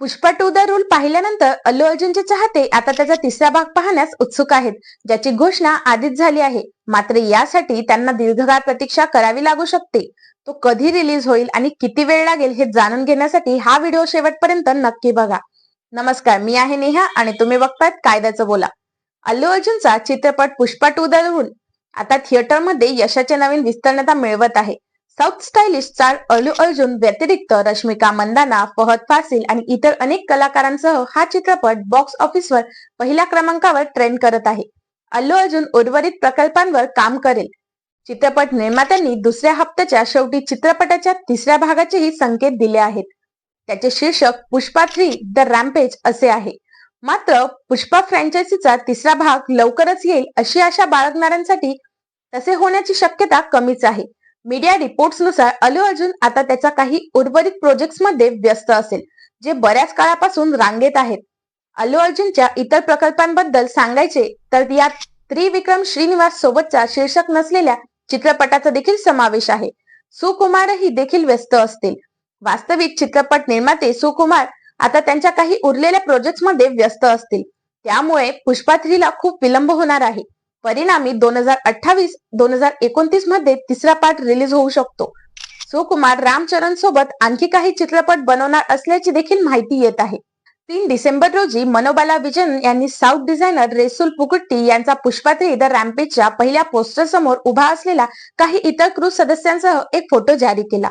Pushpa to the rule पाहिल्यानंतर अल्लू अर्जुनचे चाहते आता त्याचा तिसरा भाग पाहण्यास उत्सुक आहेत ज्याची घोषणा आधीच झाली आहे. मात्र यासाठी त्यांना दीर्घकाळ प्रतीक्षा करावी लागू शकते. तो कधी रिलीज होईल आणि किती वेळ लागेल हे जाणून घेण्यासाठी हा व्हिडिओ शेवटपर्यंत नक्की बघा. नमस्कार मी आहे नेहा आणि तुम्ही बघतायत कायद्याचं बोला. अल्लू अर्जुनचा चित्रपट पुष्पा टू द रूल आता थिएटरमध्ये यशाचे नवीन विस्तरणता मिळवत आहे. South stylish star Allu Arjun व्यतिरिक्त रश्मिका मंदाना फहद फासिल आणि इतर अनेक कलाकारांसह हा चित्रपट बॉक्स ऑफिसवर पहिल्या क्रमांकावर ट्रेंड करत आहे. अल्लू अर्जुन उर्वरित प्रकल्पांवर काम करेल. चित्रपट निर्मात्यांनी दुसऱ्या हप्त्याच्या शेवटी चित्रपटाच्या तिसऱ्या भागाचेही संकेत दिले आहेत. त्याचे शीर्षक पुष्पा थ्री द रॅम्पेज असे आहे. मात्र पुष्पा फ्रँचायझीचा तिसरा भाग लवकरच येईल अशी आशा बाळगणाऱ्यांसाठी तसे होण्याची शक्यता कमीच आहे. मीडिया रिपोर्ट्सनुसार अल्लू अर्जुन आता त्याच्या काही उर्वरित प्रोजेक्ट्समध्ये व्यस्त असेल जे बऱ्याच काळापासून रांगेत आहेत. अल्लू अर्जुनच्या इतर प्रकल्पांबद्दल सांगायचे तर यात त्रिविक्रम श्रीनिवास सोबतचा शीर्षक नसलेल्या चित्रपटाचा देखील समावेश आहे. सुकुमारही देखील व्यस्त असतील. वास्तविक चित्रपट निर्माते सुकुमार आता त्यांच्या काही उरलेल्या प्रोजेक्टमध्ये व्यस्त असतील. त्यामुळे पुष्पा थ्रीला खूप विलंब होणार आहे. परिणामी दोन हजार अठ्ठावीस दोन हजार एकोणतीसमध्ये तिसरा पार्ट रिलीज होऊ शकतो. सुकुमार रामचरण सोबत आणखी काही चित्रपट बनवणार असल्याची देखील माहिती येत आहे. तीन डिसेंबर रोजी मनोबाला विजन यांनी साऊथ डिझायनर रेसुल पुकुट्टी यांचा पुष्पा थ्री द रॅम्पेजच्या पहिल्या पोस्टर समोर उभा असलेला काही इतर क्रू सदस्यांसह एक फोटो जारी केला.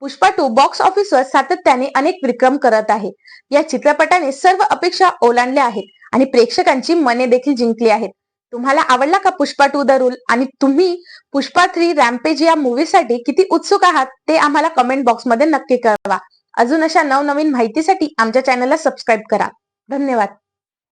पुष्पा टू बॉक्स ऑफिसवर सातत्याने अनेक विक्रम करत आहे. या चित्रपटाने सर्व अपेक्षा ओलांडल्या आहेत आणि प्रेक्षकांची मने देखील जिंकली आहेत. तुम्हाला आवडला का पुष्पा टू द रूल? आणि तुम्ही पुष्पा थ्री रॅम्पेज या मूवीसाठी किती उत्सुक आहात ते आम्हाला कमेंट बॉक्समध्ये नक्की कळवा. अजून अशा नवनवीन माहितीसाठी आमच्या चॅनलला सबस्क्राईब करा. धन्यवाद.